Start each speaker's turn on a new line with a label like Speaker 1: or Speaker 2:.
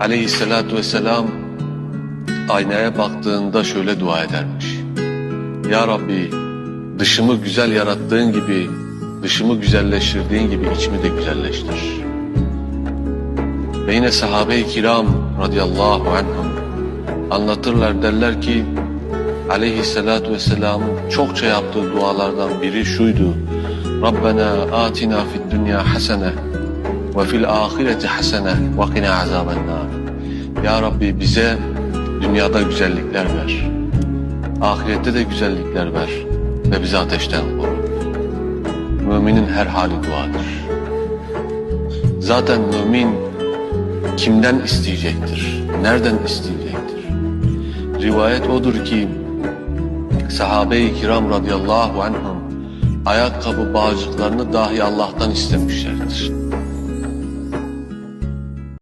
Speaker 1: aleyhissalatu vesselam aynaya baktığında şöyle dua edermiş. Ya Rabbi dışımı güzel yarattığın gibi, dışımı güzelleştirdiğin gibi içimi de güzelleştir. Ve yine sahabe-i kiram radıyallahu anhum anlatırlar derler ki aleyhissalatu vesselamın çokça yaptığı dualardan biri şuydu. Rabbena atina fid dünya hasene ve fil ahireti hasene ve qina azabennar. Ya Rabbi bize dünyada güzellikler ver. Ahirette de güzellikler ver ve bizi ateşten koru. Müminin her hali duadır. Zaten mümin kimden isteyecektir? Nereden isteyecektir? Rivayet odur ki sahabe-i kiram radıyallahu anhum ayakkabı bağcıklarını dahi Allah'tan istemişlerdir.